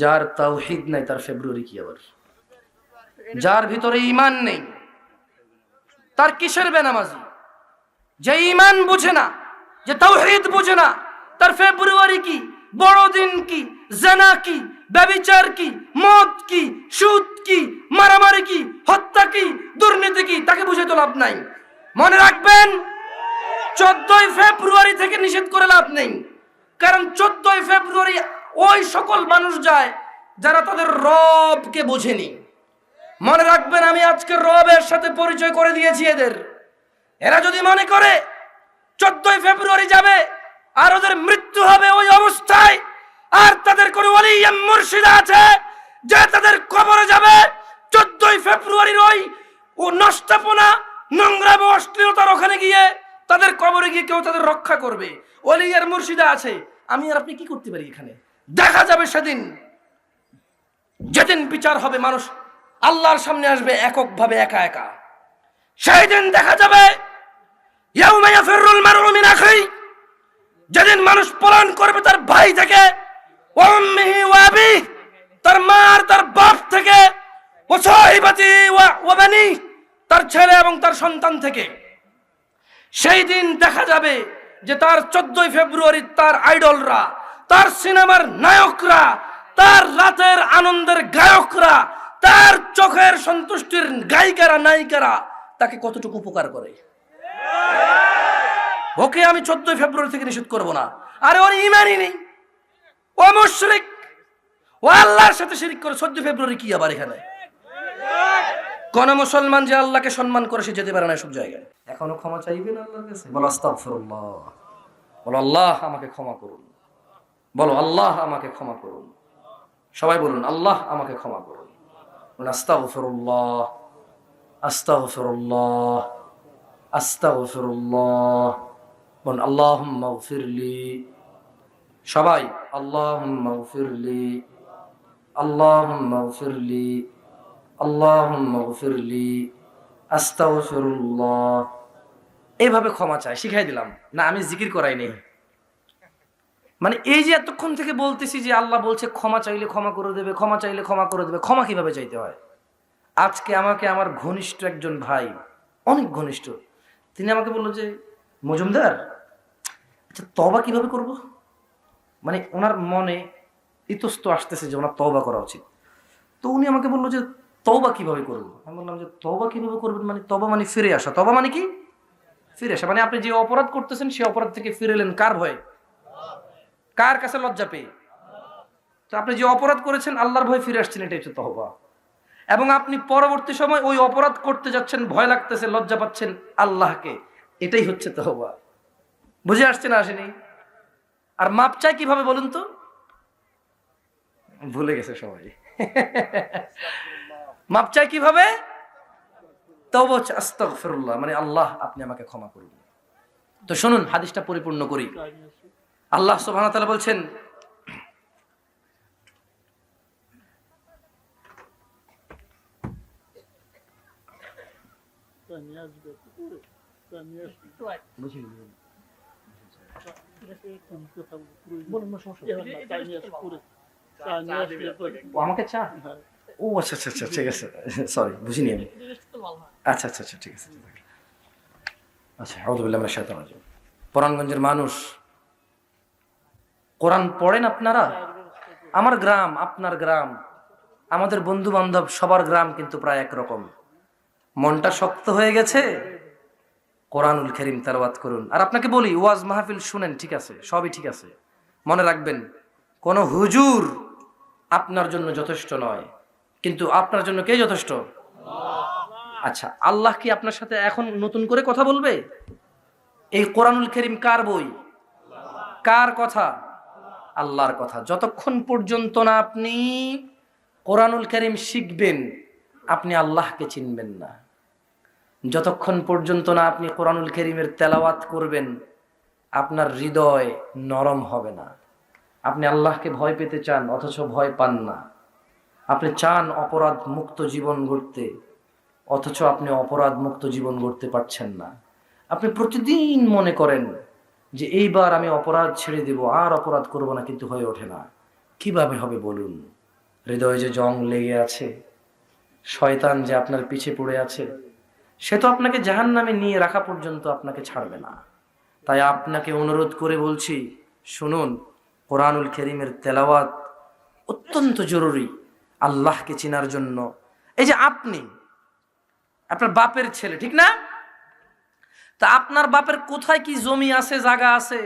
যার তাওহিদ নাই, তার ফেব্রুয়ারি কি আবার? যার ভিতরে ইমান নেই, তার কিসের বেনামাজি? যে ইমান বুঝে না, যে তাওহিদ বুঝে না, তার ফেব্রুয়ারি কি? বড়দিন কি? জেনা কি? ব্যবিচার কি? মদ কি? সুদ কি? মারামারি কি? হত্যা কি? দুর্নীতি কি? তাকে বুঝে তো লাভ নাই। মনে রাখবেন, চোদ্দই ফেব্রুয়ারি থেকে নিষেধ করে লাভ নেই। কারণ চোদ্দই ফেব্রুয়ারি ওই সকল মানুষ যায় যারা তাদের রবকে বোঝেনি। মনে রাখবেন, আমি আজকে রবের সাথে পরিচয় করে দিয়েছি এদের। এরা যদি মনে করে চোদ্দই ফেব্রুয়ারি যাবে, আর ওদের মৃত্যু হবে ওই অবস্থায়, আর তাদের কোনো মুর্শিদা আছে যে তাদের কবরে যাবে, চোদ্দই ফেব্রুয়ারির ওই ও নষ্টাপনা, নোংরা এবং অশ্লীলতার ওখানে গিয়ে তাদের কবরে গিয়ে কেউ তাদের রক্ষা করবে। অলিয়ার মুর্শিদা আছে আমি আর আপনি কি করতে পারি এখানে? দেখা যাবে সেদিন। যেদিন বিচার হবে মানুষ আল্লাহর সামনে আসবে এককভাবে একা একা। সেই দিন দেখা যাবে যেদিন মানুষ পলায়ন করবে তার ভাই থেকে তার মা আর তার বাপ থেকে তার ছেলে এবং তার সন্তান থেকে। সেই দিন দেখা যাবে যে তার চোদ্দই ফেব্রুয়ারি তার আইডলরা, তার সিনেমার নায়করা, তার রাতের আনন্দের গায়করা, তার চোখের সন্তুষ্টির গায়িকারা, নায়িকারা তাকে কতটুকু উপকার করে? ওকে আমি চোদ্দই ফেব্রুয়ারি থেকে নিষেধ করব না। আরে ওর ইমানই নেই। ও মুশরিক। ও আল্লাহর সাথে শিরিক করে চোদ্দ ফেব্রুয়ারি কি আবার এখানে? কোন মুসলমান যে আল্লাহকে সম্মান করে সে যেতে পারে না সব জায়গায়। এখনও ক্ষমা চাইবেন আল্লাহর কাছে? বলো আস্তাগফিরুল্লাহ। বলো আল্লাহ আমাকে ক্ষমা করুন। বলো আল্লাহ আমাকে ক্ষমা করুন। সবাই বলুন আল্লাহ আমাকে ক্ষমা করুন। আস্তাগফিরুল্লাহ আস্তাগফিরুল্লাহ আস্তাগফিরুল্লাহ। বলুন আল্লাহুম্মা গফিরলি। সবাই আল্লাহুম্মা গফিরলি আল্লাহুম্মা গফিরলি। আস্তাগফিরুল্লাহ। এইভাবে ক্ষমা চাই, শিখাই দিলাম। না, আমি জিকির করাই নেই। মানে এই যে এতক্ষণ থেকে বলতেছি যে আল্লাহ বলছে, ক্ষমা চাইলে ক্ষমা করে দেবে, ক্ষমা চাইলে ক্ষমা করে দেবে, ক্ষমা কীভাবে চাইতে হয়? আজকে আমাকে আমার ঘনিষ্ঠ একজন ভাই, অনেক ঘনিষ্ঠ, তিনি আমাকে বলল যে, মজুমদার আচ্ছা তবা কীভাবে করব? মানে ওনার মনে ইতস্ত আসতেছে যে ওনার তবা করা উচিত। তো উনি আমাকে বলল যে তবা কীভাবে করব? আমি বললাম যে তবা কীভাবে করবেন মানে তবা মানে ফিরে আসা। তবা মানে কি? ফিরে আসা। মানে আপনি যে অপরাধ করতেছেন সে অপরাধ থেকে ফিরে এলেন কার ভয়ে? কার কাছে লজ্জা পেয়ে? তো আপনি যে অপরাধ করেছেন, আল্লাহর ভয়ে ফিরে আসছেন, এটাই হচ্ছে তহবা এবং আপনি পরবর্তী সময় ওই অপরাধ করতে যাচ্ছেন, ভয় লাগতেছে, লজ্জা পাচ্ছেন আল্লাহকে, এটাই হচ্ছে তহবা বুঝে আসছে না আসেনি? আর মাপ চাই কীভাবে বলুন তো? ভুলে গেছে সবাই। মাপ চাই কীভাবে? মানে আল্লাহ আপনি আমাকে ক্ষমা করুন। তো শুনুন হাদিসটা পরিপূর্ণ করি। আল্লাহ সুবহানাহু ওয়া তাআলা বলছেন আমাকে চা? ও আচ্ছা আচ্ছা আচ্ছা ঠিক আছে। সরি বুঝিনি আমি। আচ্ছা আচ্ছা আচ্ছা ঠিক আছে আচ্ছা শাইতানির রাজিম। পরাণগঞ্জের মানুষ, কোরআন পড়েন আপনারা? আমার গ্রাম, আপনার গ্রাম। আমাদের বন্ধু বান্ধব সবার গ্রাম কিন্তু প্রায় একরকম। মনটা শক্ত হয়ে গেছে? কোরআনুল করিম তেলাওয়াত করুন। আর আপনাকে বলি, ওয়াজ মাহফিল শুনেন, ঠিক আছে? সবই ঠিক আছে। মনে রাখবেন, কোন হুজুর আপনার জন্য যথেষ্ট নয়। কিন্তু আপনার জন্য কে যথেষ্ট? আচ্ছা আল্লাহ কি আপনার সাথে এখন নতুন করে কথা বলবে? এই কোরআনুল করিম কার বই? কার কথা? আল্লাহর কথা। যতক্ষণ পর্যন্ত না আপনি কোরআনুল করিম শিখবেন, আপনি আল্লাহকে চিনবেন না। যতক্ষণ পর্যন্ত না আপনি কোরআনুল করিমের তেলাওয়াত করবেন, আপনার হৃদয় নরম হবে না। আপনি আল্লাহকে ভয় পেতে চান, অথচ ভয় পান না। আপনি চান অপরাধ মুক্ত জীবন গড়তে, অথচ আপনি অপরাধ মুক্ত জীবন গড়তে পারছেন না। আপনি প্রতিদিন মনে করেন যে এইবার আমি অপরাধ ছেড়ে দেব, আর অপরাধ করব না, কিন্তু হয়ে ওঠে না। কীভাবে হবে বলুন? হৃদয়ে যে জং লেগে আছে, শয়তান যে আপনার পিছে পড়ে আছে, সে তো আপনাকে জাহান নামে নিয়ে রাখা পর্যন্ত আপনাকে ছাড়বে না। তাই আপনাকে অনুরোধ করে বলছি, শুনুন, কোরআনুল করিমের তেলাওয়াত অত্যন্ত জরুরি। আল্লাহকে চেনার জন্য। এই যে আপনি, আপনার বাপের ছেলে, ঠিক না? তা আপনার বাপের কোথায় কি জমি আছে, জায়গা আছে?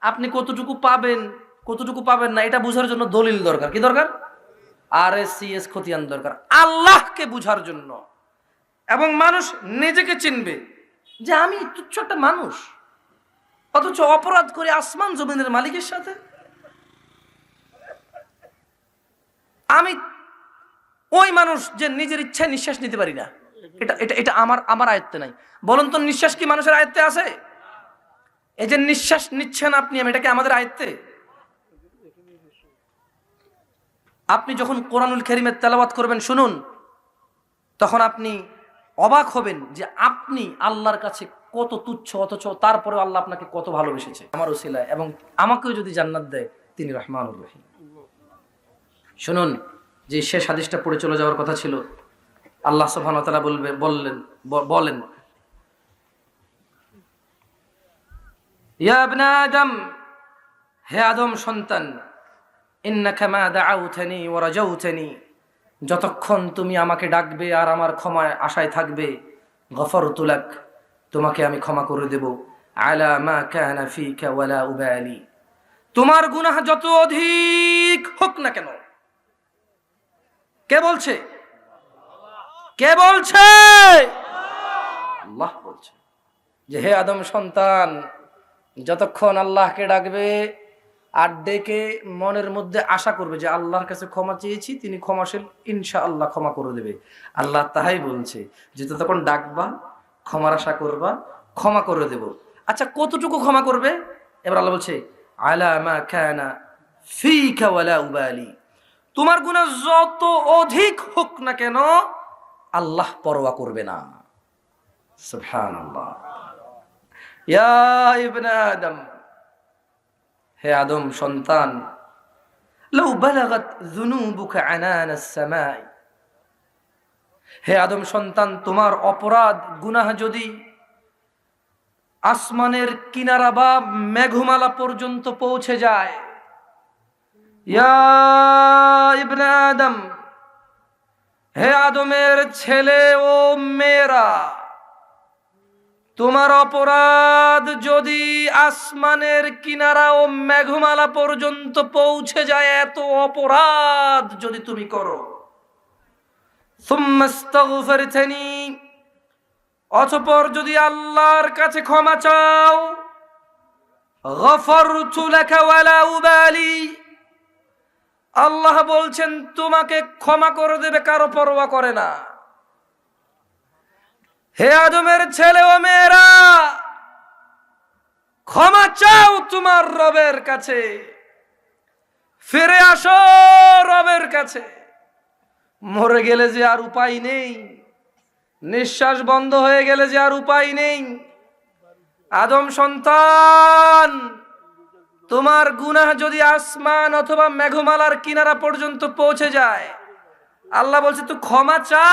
আপনি কতটুকু পাবেন কতটুকু পাবেন না, এটা বোঝার জন্য দলিল দরকার। কি দরকার? আর এস সি এস খতিয়ান দরকার। আল্লাহকে বুঝার জন্য। এবং মানুষ নিজেকে চিনবে যে আমি তুচ্ছ একটা মানুষ। অথচ অপরাধ করে আসমান জমিনের মালিকের সাথে আমি ওই মানুষ যে নিজের ইচ্ছায় নিঃশ্বাস নিতে পারি না। এটা এটা এটা আমার আমার আয়ত্তে নাই। বলুন তো, নিঃশ্বাস কি মানুষের আয়ত্তে আছে? এই যে নিঃশ্বাস নিচ্ছেন আপনি, আমি এটা কি আমাদের আয়ত্তে? আপনি যখন কোরআনুল খেরিমের তেলাওয়াত করবেন, শুনুন, তখন আপনি অবাক হবেন যে আপনি আল্লাহর কাছে কত তুচ্ছ, অথচ তারপরে আল্লাহ আপনাকে কত ভালোবেসেছে। আমার ওসিলায়, এবং আমাকেও যদি জান্নাত দেয়, তিনি রহমানুর রহিম। শুনুন, যে শেষ হাদিসটা পড়ে চলে যাওয়ার কথা ছিল, আল্লাহ সুবহানাহু বলবে বললেন বলেন। আদম, হে আদম সন্তান যতক্ষণ তুমি আমাকে ডাকবে আর আমার ক্ষমায় আশায় থাকবে গফর লাক, তোমাকে আমি ক্ষমা করে দেব। আলা মা ওয়ালা তোমার গুনাহ যত অধিক হোক না কেন কে বলছে? কে বলছে? আল্লাহ বলছে। যে হে আদম সন্তান, যতক্ষণ আল্লাহকে ডাকবে, আর ডেকে মনের মধ্যে আশা করবে যে আল্লাহর কাছে ক্ষমা চেয়েছি, তিনি ক্ষমাশীল ইনশা আল্লাহ ক্ষমা করে দেবে। আল্লাহ তাহাই বলছে যে ততক্ষণ ডাকবা, ক্ষমার আশা করবা, ক্ষমা করে দেব। আচ্ছা কতটুকু ক্ষমা করবে? এবার আল্লাহ বলছে, আলা মা কানা ফিকা ওয়ালা উবালি। তোমার গুনাহ যত অধিক হোক না কেন, আল্লাহ পরোয়া করবে না। আদম, হে আদম সন্তান হে আদম সন্তান, তোমার অপরাধ, গুনাহ যদি আসমানের কিনারা বা মেঘমালা পর্যন্ত পৌঁছে যায় ইবনে আদম, হে আদমের ছেলে ও মেয়েরা, তোমার অপরাধ যদি আসমানের কিনারা ও মেঘমালা পর্যন্ত পৌঁছে যায়, এত অপরাধ যদি তুমি করো। অথপর যদি আল্লাহর কাছে ক্ষমা চাও গফর চুলেখা ওয়ালা উবালি আল্লাহ বলছেন, তোমাকে ক্ষমা করে দেবে, কারও পরোয়া করে না। হে আদমের ছেলে ও মেয়েরা, ক্ষমা চাও তোমার রবের কাছে। ফিরে আসো রবের কাছে। মরে গেলে যে আর উপায় নেই, নিঃশ্বাস বন্ধ হয়ে গেলে যে আর উপায় নেই। আদম সন্তান তোমার গুনাহ যদি আসমান অথবা মেঘমালার কিনারা পর্যন্ত পৌঁছে যায়, আল্লাহ বলছে, তুই ক্ষমা চা,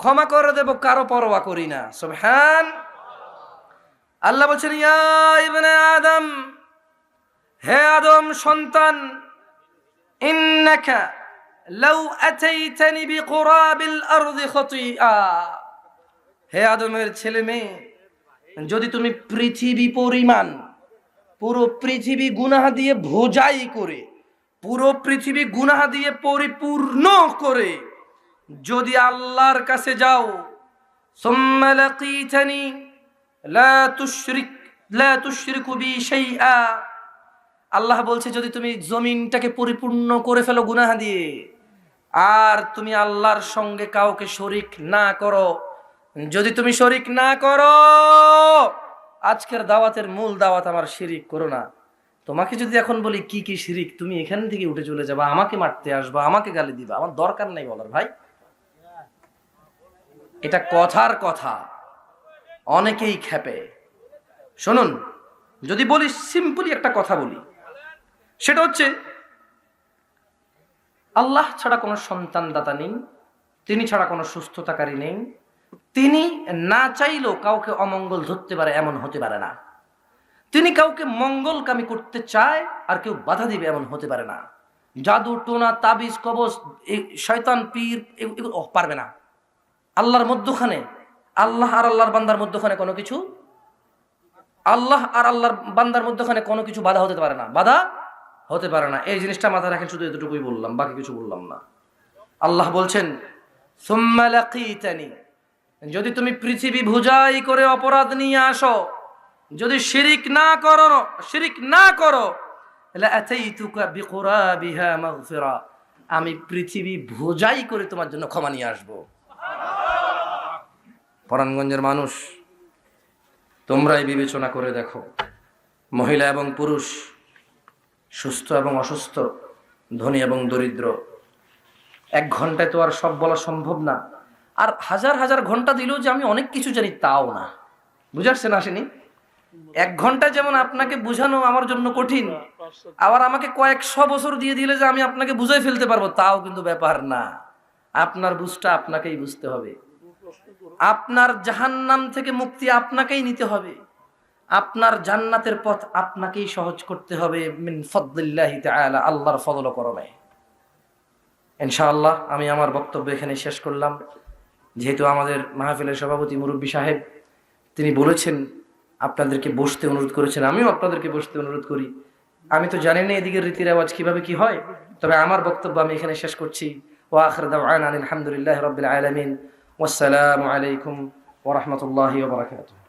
ক্ষমা করে দেব, কারও পরোয়া করি না। সব হ্যান আল্লাহ বলছেন ইবনে আদম, হে আদম সন্তান, ইন্নাকা লাউ আতাইতানি বিকুরাবিল আরদি খতিআ। হে আদমের ছেলে মেয়ে, যদি তুমি পৃথিবী পরিমাণ পুরো পৃথিবী গুনাহ দিয়ে ভোজাই করে, পুরো পৃথিবী গুনাহ দিয়ে পরিপূর্ণ করে। যদি আল্লাহর কাছে যাও আল্লাহ বলছে, যদি তুমি জমিনটাকে পরিপূর্ণ করে ফেলো গুনাহ দিয়ে, আর তুমি আল্লাহর সঙ্গে কাউকে শরিক না করো, যদি তুমি শরিক না করো আজকের দাওয়াতের মূল দাওয়াত আমার শিরিক, করো না। তোমাকে যদি এখন বলি, কি কি শিরিক? তুমি এখান থেকে উঠে চলে যাবা, আমাকে মারতে আসবা, আমাকে গালি দিবা। আমার দরকার নাই বলার ভাই। এটা কথার কথা। অনেকেই খেপে। শুনুন, যদি বলি সিম্পলি একটা কথা বলি, সেটা হচ্ছে, আল্লাহ ছাড়া কোনো সন্তানদাতা নেই, তিনি ছাড়া কোনো সুস্থতাকারী নেই তিনি না চাইলেও কাউকে অমঙ্গল ধরতে পারে এমন হতে পারে না। তিনি কাউকে মঙ্গলকামী করতে চায় আর কেউ বাধা দিবে এমন হতে পারে না। জাদু টোনা তাবিজ এই শয়তান পীর এগুলো পারবে না। আল্লাহর মধ্যখানে আল্লাহ আর আল্লাহর বান্দার মধ্যখানে কোনো কিছু আল্লাহ আর আল্লাহর বান্দার মধ্যখানে কোনো কিছু বাধা হতে পারে না। বাধা হতে পারে না। এই জিনিসটা মাথায় রাখেন শুধু এতটুকুই বললাম বাকি কিছু বললাম না। আল্লাহ বলছেন "সুম্মা লাকীতানি", যদি তুমি পৃথিবী ভুজাই করে অপরাধ নিয়ে আসো, যদি শিরিক না করো, শিরিক না করো আমি পৃথিবী ভুজাই করে তোমার জন্য ক্ষমা নিয়ে আসব। পরাণগঞ্জের মানুষ, তোমরাই বিবেচনা করে দেখো, মহিলা এবং পুরুষ, সুস্থ এবং অসুস্থ, ধনী এবং দরিদ্র, এক ঘন্টায় তো আর সব বলা সম্ভব না। আর হাজার হাজার ঘণ্টা দিলেও যে আমি অনেক কিছু জানি তাও না। বুঝাচ্ছেন আসেনি? এক ঘণ্টা যেমন আপনাকে বুঝানো আমার জন্য কঠিন, আবার আমাকে কয়েকশো বছর দিয়ে দিলে যে আমি আপনাকে বুঝাই ফেলতে পারব, তাও কিন্তু ব্যাপার না। আপনার বুঝটা আপনাকেই বুঝতে হবে। আপনার জাহান্নাম থেকে মুক্তি আপনাকেই নিতে হবে। আপনার জান্নাতের পথ আপনাকেই সহজ করতে হবে, মিন আল্লাহর ফদল করমে ইনশাআল্লাহ, আমি আমার বক্তব্য এখানে শেষ করলাম। যেহেতু আমাদের মাহফিলের সভাপতি মুরব্বী সাহেব, তিনি বলেছেন, আপনাদেরকে বসতে অনুরোধ করেছেন, আমিও আপনাদেরকে বসতে অনুরোধ করি। আমি তো জানি না এদিকে রীতি রেওয়াজ কীভাবে কী হয়, তবে আমার বক্তব্য আমি এখানে শেষ করছি। ও আখর আলহামদুলিল্লাহ রবিল আলমিন। ওসালামু আলাইকুম ওরহমতুল্লাহ ওবরাকাতুহ